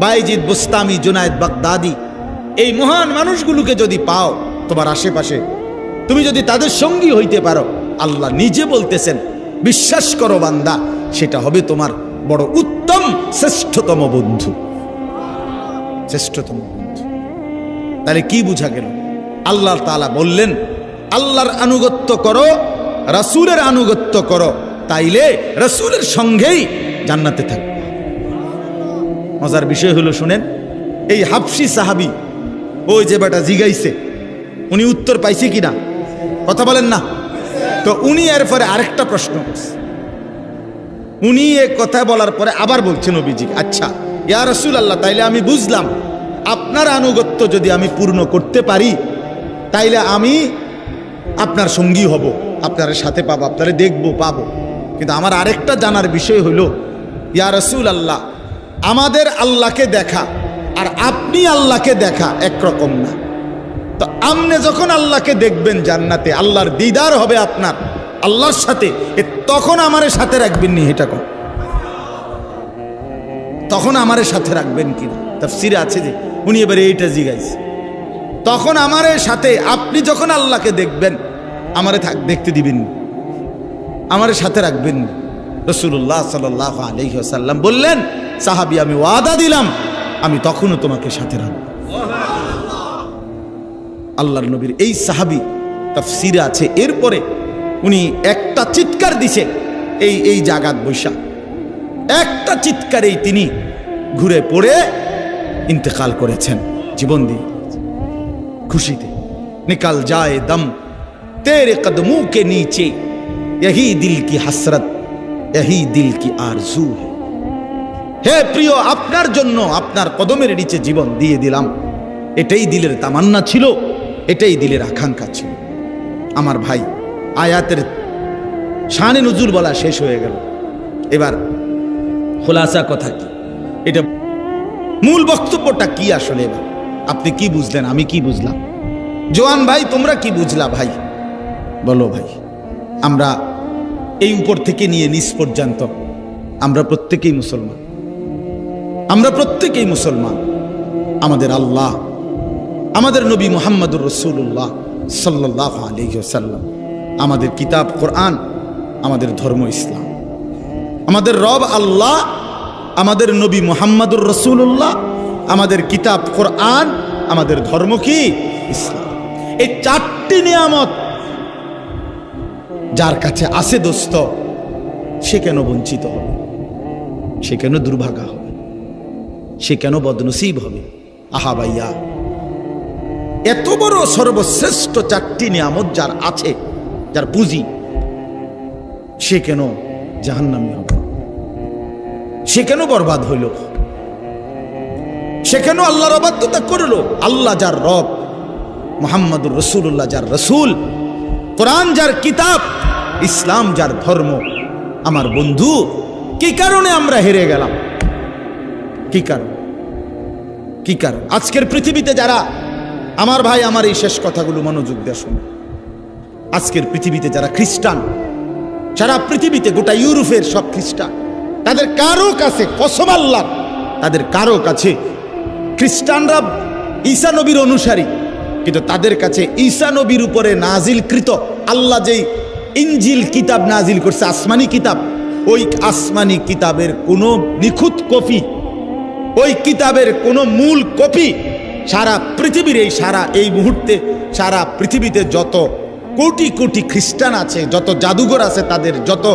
বাইজিদ বুস্তামি, জুনায়দ বাগদাদি, এই মহান মানুষগুলোকে যদি পাও তোমার আশেপাশে, তুমি যদি তাদের সঙ্গী হইতে পারো, আল্লাহ নিজে বলতেছেন, বিশ্বাস করো বান্দা, সেটা হবে তোমার বড় উত্তম, শ্রেষ্ঠতম বন্ধু। শ্রেষ্ঠতম বন্ধু। তাহলে কি বুঝা গেল? আল্লাহ তালা বললেন, আল্লাহর আনুগত্য করো, রাসূলের আনুগত্য করো, তাইলে রাসূলের সঙ্গেই জান্নাতে থাকবে। মজার বিষয় হলো, শুনেন, এই হাফসি সাহাবি, ওই যে বেটা জিগাইছে, উনি উত্তর পাইছে কিনা? কথা বলেন না। তো উনি এরপরে আরেকটা প্রশ্ন উনি এ কথা বলার পরে আবার বলছেন নবীজি আচ্ছা ইয়া রসুল আল্লাহ তাইলে আমি বুঝলাম, আপনার আনুগত্য যদি আমি পূর্ণ করতে পারি, তাইলে আমি আপনার সঙ্গী হব, আপনার সাথে পাবো, আপনারে দেখব, পাবো। কিন্তু আমার আরেকটা জানার বিষয় হলো, ইয়া রসুল আল্লাহ আমাদের আল্লাহকে দেখা আর আপনি আল্লাহকে দেখা একরকম না তো আপনি যখন আল্লাহকে দেখবেন জান্নাতে, আল্লাহর দিদার হবে আপনার, আল্লাহর সাথে, এ তখন আমারে সাথে রাখবেন নি, এটা কর তখন আমারে সাথে রাখবেন কি তাফসিরে আছে যে, উনি এবারে এইটা জিগাইছে তখন আমারে সাথে, আপনি যখন আল্লাহকে দেখবেন, আমারে থাক, দেখতে দিবেন। আমারে সাথে রাখবেন নি। রসুল্লাহ সাল আলি সাল্লাম বললেন, সাহাবি, আমি ওয়াদা দিলাম, আমি তখনও তোমাকে সাথে রাখব। আল্লাহ নবীর এই সাহাবি তাফসিরে আছে, এরপরে উনি একটা চিৎকার দিছে, এই এই জাগাত বৈশাখ একটা চিৎকারেই তিনি ঘুরে পড়ে ইন্তেকাল করেছেন, জীবন দিয়ে। খুশিতে, নিকাল যায় দম, তের কদমু কে নিচে এহি দিল কি হাসরত। এই দিল কি আর জু। হে প্রিয়, আপনার জন্য আপনার কদমের নিচে জীবন দিয়ে দিলাম। এটাই দিলের তামান্না ছিল, এটাই দিলের আকাঙ্ক্ষা ছিল। আমার ভাই, আয়াতের শানে নজুর বলা শেষ হয়ে গেল। এবার খোলাসা কথা কি? এটা মূল বক্তব্যটা কি আসলে এবার? আপনি কি বুঝলেন? আমি কি বুঝলাম? জোয়ান ভাই, তোমরা কি বুঝলা ভাই? বলো ভাই, আমরা এই উপর থেকে নিয়ে নিচ পর্যন্ত। আমরা প্রত্যেকেই মুসলমান। আমরা প্রত্যেকেই মুসলমান। আমাদের আল্লাহ, আমাদের নবী মোহাম্মদুর রসুল্লাহ সাল্লাহ আলহ্লাম আমাদের কিতাব কোরআন, আমাদের ধর্ম ইসলাম। আমাদের রব আল্লাহ, আমাদের নবী মোহাম্মদুর রসুল্লাহ আমাদের কিতাব কোরআন, আমাদের ধর্ম কি? ইসলাম। এই চারটি নিয়ামত যার কাছে আছে দোস্ত, সে কেন বঞ্চিত হবে? সে কেন দুর্ভাগা হবে? সে কেন বদনসিব হবে? আহা ভাইয়া, এত বড় সর্বশ্রেষ্ঠ চারটি নিয়ামত যার আছে, যার পুঁজি, সে কেন জাহান্নামি হবে? সে কেন বরবাদ হইল? সে কেন আল্লাহর অবাধ্যতা করল? আল্লাহ যার রব, মোহাম্মদুর রসুল্লাহ যার রসুল কোরআন যার কিতাব, ইসলাম যার ধর্ম। আমার বন্ধু, কি কারণে আমরা হেরে গেলাম? কি কারণ? কি কারণ? আজকের পৃথিবীতে যারা, আমার ভাই, আমার এই শেষ কথাগুলো মনোযোগ দিয়ে শুনে আজকের পৃথিবীতে যারা খ্রিস্টান, সারা পৃথিবীতে গোটা ইউরোপের সব খ্রিস্টান, তাদের কারও কাছে কসম তাদের কারও কাছে খ্রিস্টানরা ঈসা নবীর অনুসারী কিন্তু তাদের কাছে ঈসা নবীর উপরে নাজিলকৃত আল্লাহ যেই ইঞ্জিল কিতাব নাজিল করছে, আসমানি কিতাব, ওই আসমানি কিতাবের কোনো নিখুঁত কপি, ওই কিতাবের কোনো মূল কপি সারা পৃথিবীর এই সারা, এই মুহূর্তে সারা পৃথিবীতে যত কোটি কোটি খ্রিস্টান আছে, যত জাদুঘর আছে তাদের যত